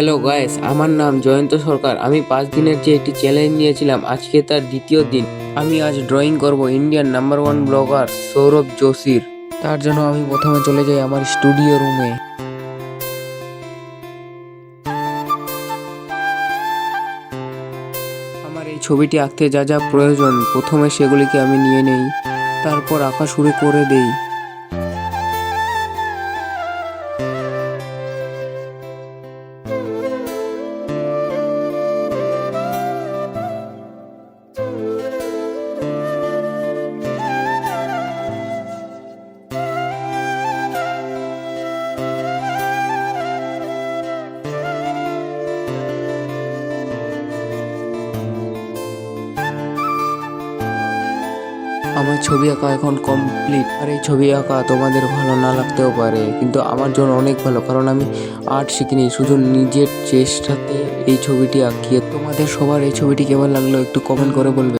Hello guys আমার নাম জয়ন্ত সরকার। আমি পাঁচ দিনের যে একটি চ্যালেঞ্জ নিয়েছিলাম, আজকে তার দ্বিতীয় দিন। আমি আজ ড্রয়িং করব Indian number one blogger Sourav যোশীর তার জন্য আমি প্রথমে চলে যাই আমার স্টুডিও রুমে আমার এই ছবিটি আঁকতে যা যা প্রয়োজন, প্রথমে সেগুলিকে আমি নিয়ে নেই। তারপর আঁকা শুরু করে দেই। আমার ছবি আঁকা এখন কমপ্লিট আর এই ছবি আঁকা তোমাদের ভালো না লাগতেও পারে, কিন্তু আমার জন্য অনেক ভালো, কারণ আমি আর্ট শিখিনি, শুধু নিজের চেষ্টাতে এই ছবিটি আঁকিয়ে তোমাদের সবার এই ছবিটি কেমন লাগল একটু কমেন্ট করে বলবে।